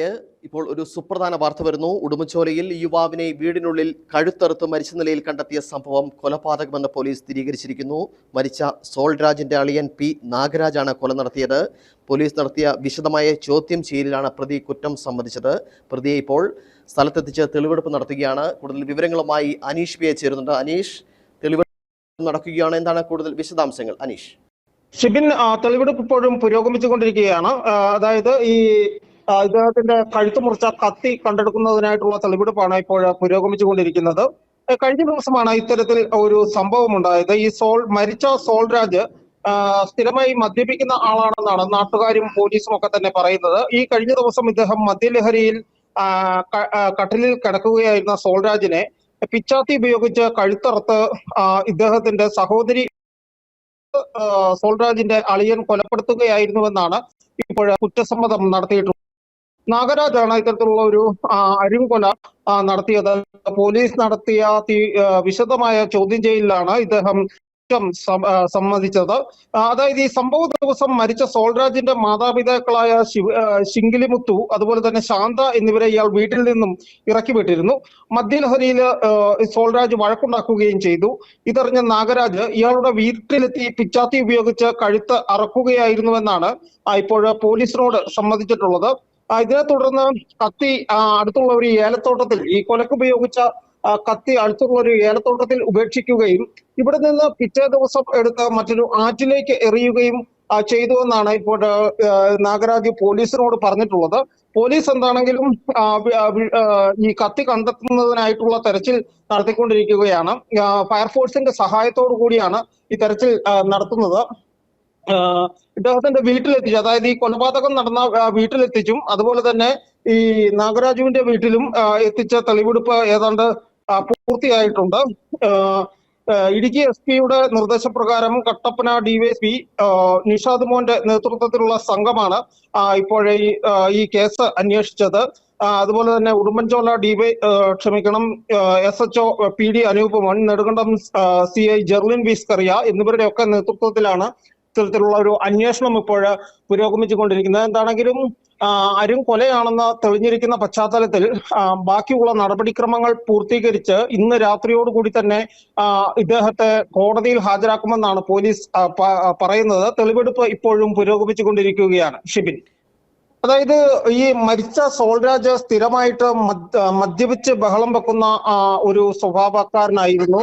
വാർത്തയിലേക്ക് ഇപ്പോൾ ഒരു സുപ്രധാന വാർത്ത വരുന്നു. ഉടുമ്പൻചോലയിൽ യുവാവിനെ വീടിനുള്ളിൽ കഴുത്തറുത്ത് മരിച്ച നിലയിൽ കണ്ടെത്തിയ സംഭവം കൊലപാതകമെന്ന് പോലീസ് സ്ഥിരീകരിച്ചിരിക്കുന്നു. മരിച്ച സോൾരാജിന്റെ അളിയൻ പി നാഗരാജാണ് കൊല നടത്തിയത്. പോലീസ് നടത്തിയ വിശദമായ ചോദ്യം ചെയ്യലിലാണ് പ്രതി കുറ്റം സമ്മതിച്ചത്. പ്രതിയെ ഇപ്പോൾ സ്ഥലത്തെത്തിച്ച് തെളിവെടുപ്പ് നടത്തുകയാണ്. കൂടുതൽ വിവരങ്ങളുമായി അനീഷ് പിയെ ചേരുന്നുണ്ട്. അനീഷ് തെളിവെടുപ്പ് നടക്കുകയാണ്. എന്താണ് കൂടുതൽ വിശദാംശങ്ങൾ? അനീഷ്. ഷിബിൻ തെളിവെടുപ്പ് ഇപ്പോഴും പുരോഗമിച്ചുകൊണ്ടിരിക്കുകയാണ്. അതായത് ഈ ഇദ്ദേഹത്തിന്റെ കഴുത്ത് മുറിച്ച കത്തി കണ്ടെടുക്കുന്നതിനായിട്ടുള്ള തെളിവെടുപ്പാണ് ഇപ്പോൾ പുരോഗമിച്ചുകൊണ്ടിരിക്കുന്നത്. കഴിഞ്ഞ ദിവസമാണ് ഇത്തരത്തിൽ ഒരു സംഭവം ഉണ്ടായത് ഈ സോൾ മരിച്ച സോൾരാജ് സ്ഥിരമായി മദ്യപിക്കുന്ന ആളാണെന്നാണ് നാട്ടുകാരും പോലീസും ഒക്കെ തന്നെ പറയുന്നത്. ഈ കഴിഞ്ഞ ദിവസം ഇദ്ദേഹം മദ്യലഹരിയിൽ കട്ടിലിൽ കിടക്കുകയായിരുന്ന സോൾരാജിനെ പിച്ചാത്തി ഉപയോഗിച്ച് കഴുത്തറുത്ത് ഇദ്ദേഹത്തിന്റെ സഹോദരി സോൾരാജിന്റെ അളിയൻ കൊലപ്പെടുത്തുകയായിരുന്നുവെന്നാണ് ഇപ്പോൾ കുറ്റസമ്മതം നടത്തിയിട്ടുള്ളത്. നാഗരാജാണ് ഇത്തരത്തിലുള്ള ഒരു അരിവുകൊല നടത്തിയത്. പോലീസ് നടത്തിയ വിശദമായ ചോദ്യം ചെയ്യലിലാണ് ഇദ്ദേഹം സമ്മതിച്ചത്. അതായത് ഈ സംഭവ ദിവസം മരിച്ച സോൾരാജിന്റെ മാതാപിതാക്കളായ ശിവ ശിങ്കിലിമുത്തു അതുപോലെ തന്നെ ശാന്ത എന്നിവരെ ഇയാൾ വീട്ടിൽ നിന്നും ഇറക്കി വിട്ടിരുന്നു. മദ്യലഹരിയിൽ സോൾരാജ് വഴക്കുണ്ടാക്കുകയും ചെയ്തു. ഇതറിഞ്ഞ നാഗരാജ് ഇയാളുടെ വീട്ടിലെത്തി പിച്ചാത്തി ഉപയോഗിച്ച് കഴുത്ത് അറക്കുകയായിരുന്നുവെന്നാണ് ഇപ്പോൾ പോലീസിനോട് സമ്മതിച്ചിട്ടുള്ളത്. ഇതിനെ തുടർന്ന് കത്തി അടുത്തുള്ള ഒരു ഏലത്തോട്ടത്തിൽ ഈ കൊലക്ക് ഉപയോഗിച്ച കത്തി അടുത്തുള്ള ഒരു ഏലത്തോട്ടത്തിൽ ഉപേക്ഷിക്കുകയും ഇവിടെ നിന്ന് പിറ്റേ ദിവസം എടുത്ത് മറ്റൊരു ആറ്റിലേക്ക് എറിയുകയും ചെയ്തു എന്നാണ് ഇപ്പോൾ നാഗരാജ് പോലീസിനോട് പറഞ്ഞിട്ടുള്ളത്. പോലീസ് എന്താണെങ്കിലും ഈ കത്തി കണ്ടെത്തുന്നതിനായിട്ടുള്ള തെരച്ചിൽ നടത്തിക്കൊണ്ടിരിക്കുകയാണ്. ഫയർഫോഴ്സിന്റെ സഹായത്തോടു കൂടിയാണ് ഈ തെരച്ചിൽ നടത്തുന്നത്. ഇദ്ദേഹത്തിന്റെ വീട്ടിലെത്തിച്ചു. അതായത് ഈ കൊലപാതകം നടന്ന വീട്ടിലെത്തിച്ചും അതുപോലെ തന്നെ ഈ നാഗരാജുവിന്റെ വീട്ടിലും എത്തിച്ച തെളിവെടുപ്പ് ഏതാണ്ട് പൂർത്തിയായിട്ടുണ്ട്. ഇടുക്കി എസ് പിയുടെ നിർദ്ദേശപ്രകാരം കട്ടപ്പന ഡിവൈഎസ്പി നിഷാദ് മോന്റെ നേതൃത്വത്തിലുള്ള സംഘമാണ് ഇപ്പോഴേ ഈ കേസ് അന്വേഷിച്ചത്. അതുപോലെ തന്നെ ഉടുമ്പൻചോല ഡിവൈ ക്ഷമിക്കണം S H O P D Anoop Mon Nedumkandam C I Jerlin Viskaria എന്നിവരുടെ ഒക്കെ നേതൃത്വത്തിലാണ് ഇത്തരത്തിലുള്ള ഒരു അന്വേഷണം ഇപ്പോൾ പുരോഗമിച്ചുകൊണ്ടിരിക്കുന്നത്. എന്താണെങ്കിലും അരും കൊലയാണെന്ന് തെളിഞ്ഞിരിക്കുന്ന പശ്ചാത്തലത്തിൽ ബാക്കിയുള്ള നടപടിക്രമങ്ങൾ പൂർത്തീകരിച്ച് ഇന്ന് രാത്രിയോടുകൂടി തന്നെ ഇദ്ദേഹത്തെ കോടതിയിൽ ഹാജരാക്കുമെന്നാണ് പോലീസ് പറയുന്നത്. തെളിവെടുപ്പ് ഇപ്പോഴും പുരോഗമിച്ചുകൊണ്ടിരിക്കുകയാണ്. ഷിബിൻ. അതായത് ഈ മരിച്ച സോൾരാജ് സ്ഥിരമായിട്ട് മദ്യ- മദ്യപിച്ച് ബഹളം വെക്കുന്ന ഒരു സ്വഭാവക്കാരനായിരുന്നു.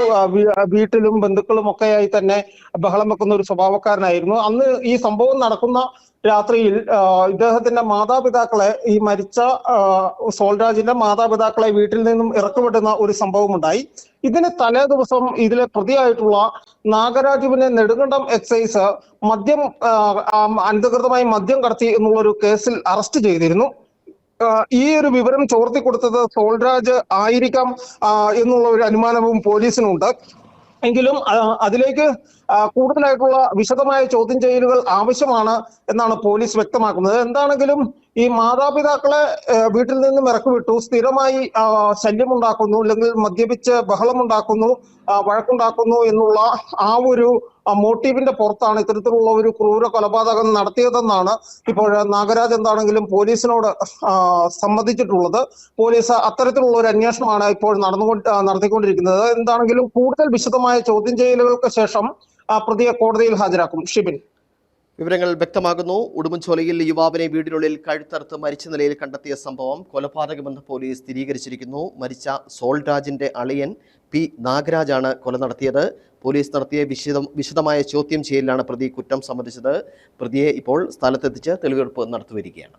വീട്ടിലും ബന്ധുക്കളും ഒക്കെയായി തന്നെ ബഹളം വെക്കുന്ന ഒരു സ്വഭാവക്കാരനായിരുന്നു. അന്ന് ഈ സംഭവം നടക്കുന്ന രാത്രിയിൽ ഇദ്ദേഹത്തിന്റെ മാതാപിതാക്കളെ ഈ മരിച്ച സോൾരാജിന്റെ മാതാപിതാക്കളെ വീട്ടിൽ നിന്നും ഇറക്കിവിടുന്ന ഒരു സംഭവം ഉണ്ടായി ഇതിന് തലേ ദിവസം ഇതിലെ പ്രതിയായിട്ടുള്ള നാഗരാജുവിനെ നെടുങ്കണ്ടം എക്സൈസ് മദ്യം അനധികൃതമായി മദ്യം കടത്തി എന്നുള്ള ഒരു കേസിൽ അറസ്റ്റ് ചെയ്തിരുന്നു. ഈ ഒരു വിവരം ചോർത്തി കൊടുത്തത് സോൾരാജ് ആയിരിക്കാം എന്നുള്ള ഒരു അനുമാനവും പോലീസിനുണ്ട്. എങ്കിലും അതിലേക്ക് കൂടുതലായിട്ടുള്ള വിശദമായ ചോദ്യം ചെയ്യലുകൾ ആവശ്യമാണ് എന്നാണ് പോലീസ് വ്യക്തമാക്കുന്നത്. എന്താണെങ്കിലും ഈ മാതാപിതാക്കളെ വീട്ടിൽ നിന്നും ഇറക്കി വിട്ടു സ്ഥിരമായി ശല്യമുണ്ടാക്കുന്നു അല്ലെങ്കിൽ മദ്യപിച്ച് ബഹളമുണ്ടാക്കുന്നു വഴക്കുണ്ടാക്കുന്നു എന്നുള്ള ആ ഒരു മോട്ടീവിന്റെ പുറത്താണ് ഇത്തരത്തിലുള്ള ഒരു ക്രൂര കൊലപാതകം നടത്തിയതെന്നാണ് ഇപ്പോൾ നാഗരാജ് എന്താണെങ്കിലും പോലീസിനോട് സമ്മതിച്ചിട്ടുള്ളത്. പോലീസ് അത്തരത്തിലുള്ള ഒരു അന്വേഷണമാണ് ഇപ്പോൾ നടന്നുകൊണ്ട് നടത്തിക്കൊണ്ടിരിക്കുന്നത്. എന്താണെങ്കിലും കൂടുതൽ വിശദമായ ചോദ്യം ചെയ്യലുകൾക്ക് ശേഷം പ്രതിയെ കോടതിയിൽ ഹാജരാക്കും. ഷിബിൻ. വിവരങ്ങൾ വ്യക്തമാകുന്നു. ഉടുമ്പൻചോലയിൽ യുവാവിനെ വീടിനുള്ളിൽ കഴുത്തറുത്ത് മരിച്ച നിലയിൽ കണ്ടെത്തിയ സംഭവം കൊലപാതകമെന്ന് പോലീസ് സ്ഥിരീകരിച്ചിരിക്കുന്നു. മരിച്ച സോൾരാജിന്റെ അളിയൻ പി. നാഗരാജാണ് കൊല നടത്തിയത്. പോലീസ് നടത്തിയ വിശദം വിശദമായ ചോദ്യം ചെയ്യലിലാണ് പ്രതി കുറ്റം സമ്മതിച്ചത്. പ്രതിയെ ഇപ്പോൾ സ്ഥലത്തെത്തിച്ച് തെളിവെടുപ്പ് നടത്തിവരികയാണ്.